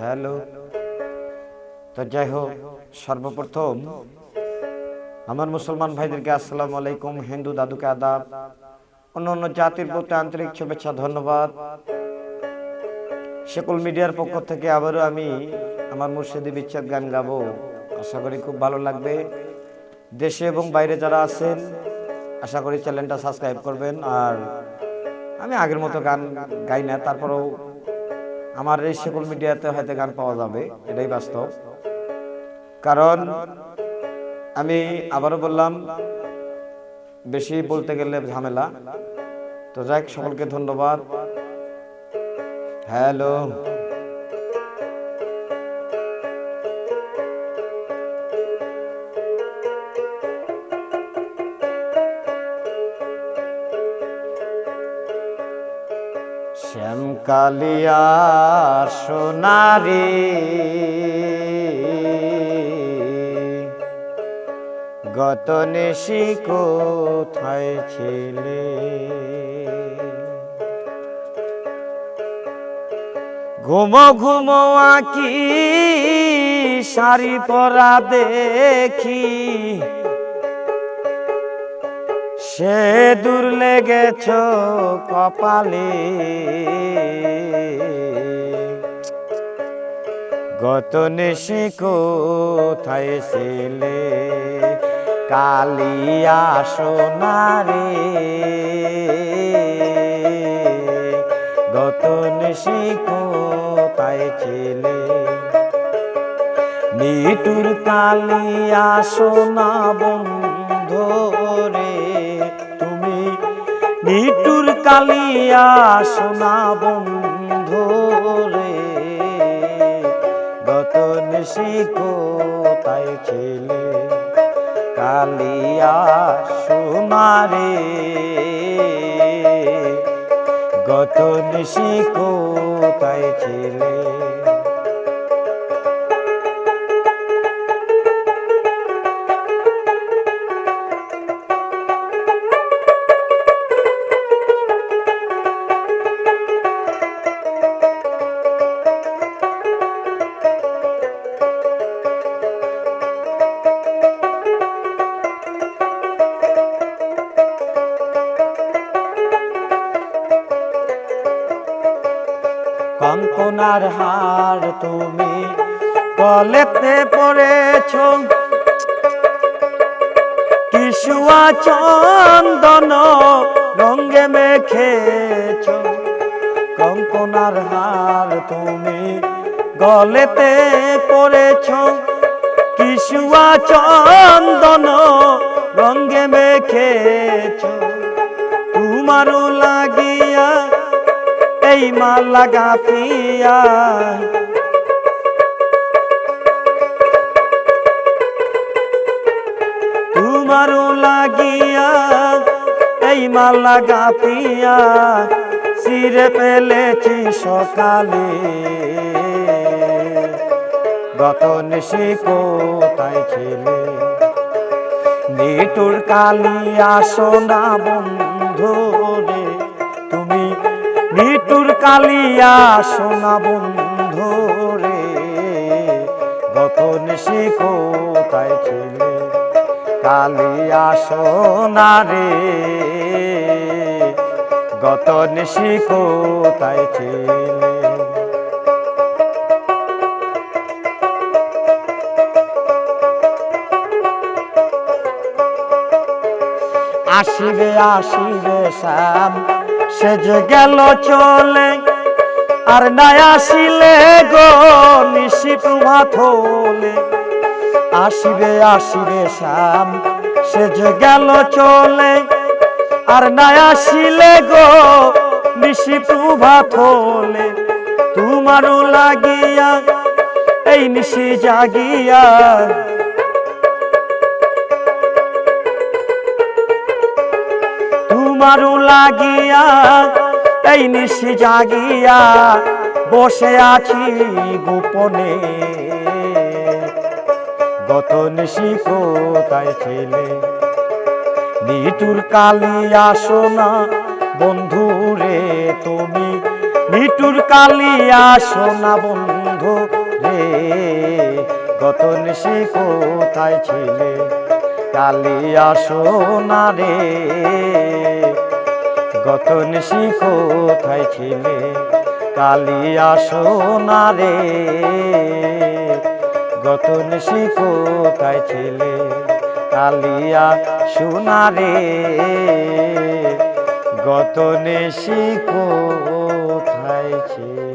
Hello. তো যাই হোক, সর্বপ্রথম আমার মুসলমান ভাইদেরকে আসসালামু আলাইকুম, হিন্দু দাদুকে আদাব, অন্য অন্য জাতির প্রতি আন্তরিক শুভেচ্ছা, ধন্যবাদ। সকল মিডিয়ার পক্ষ থেকে আবারও আমি আমার মুর্শিদি বিচ্ছেদ গান গাবো। আশা করি খুব ভালো লাগবে। দেশে এবং বাইরে যারা আছেন, আশা করি চ্যানেলটা সাবস্ক্রাইব করবেন। আর আমি আগের মতো গান গাই না, তারপরেও আমার এই সকল মিডিয়াতে হয়তো গান পাওয়া যাবে, এটাই বাস্তব। কারণ আমি আবারও বললাম, বেশি বলতে গেলে ঝামেলা। তো যাই সকলকে ধন্যবাদ। হ্যালো। শ্যাম কালিয়া সোনারি। গত নেশি কোথায় ছিলে? ঘুমো ঘুমো আঁকি শাড়ি পরা দেখি। সে দূর লেগেছ কপালে। গত নেশে কোথায় কালিয়া সোনারে গত নেশে কোথায় ছিলে নিটুর কালিয়া সোনা বন্ধু। কালিয়া সোনা বন্ধু রে গত নিশি কোথায় ছিলে? কালিয়া সোনা রে গত নিশি কোথায় ছিলে? কঙ্কনার হার তুমি কলেতে পড়েছ। কিশুয়া চন্দন রঙ্গে মেখেছ। কঙ্কনার হার তুমি গলেতে পড়েছ। কিশুয়া চন্দন রঙ্গে মেখেছ। এই মালা গাথিয়া তোমারও লাগিয়া এই মালা গাথিয়া সিরে পেলেছি সকালে। গত নিশি কোথায় ছিলে? নিটুর কালিয়া সোনা বন্ধু রে তুমি নিটুর কালিয়া সোনা বন্ধু রে গত নিশি কোথায় ছিলে? কালিয়া সোনা রে গত নিশি কোথায় ছিলে? আসিবে আসিবে শ্যাম সে গেল চলে, আর নাই আসিলে গো নিশি প্রভাত হলে আসিবে আসিবে শ্যাম, সে গেল চলে, আর নাই আসিলে গো নিশি প্রভাত হলে তোমারও লাগিয়া, এই নিশি জাগিয়া তোমারও লাগিয়া, এই নিশি জাগিয়া বসে আছি গোপনে। গত নিশি কোথায় ছিলে? নিটুর কালিয়া সোনা বন্ধু রে তুমি। হিটুর কালিয়া সোনা বন্ধু রে। গত নিশি কোথায় ছিলে? কালিয়া সোনা রে। গত নিশি কোথায় ছিলে? কালিয়া সোনা রে। গত নিশি কোথায় ছিলে? কালিয়া সোনা রে। গত নিশি কোথায় ছিলে?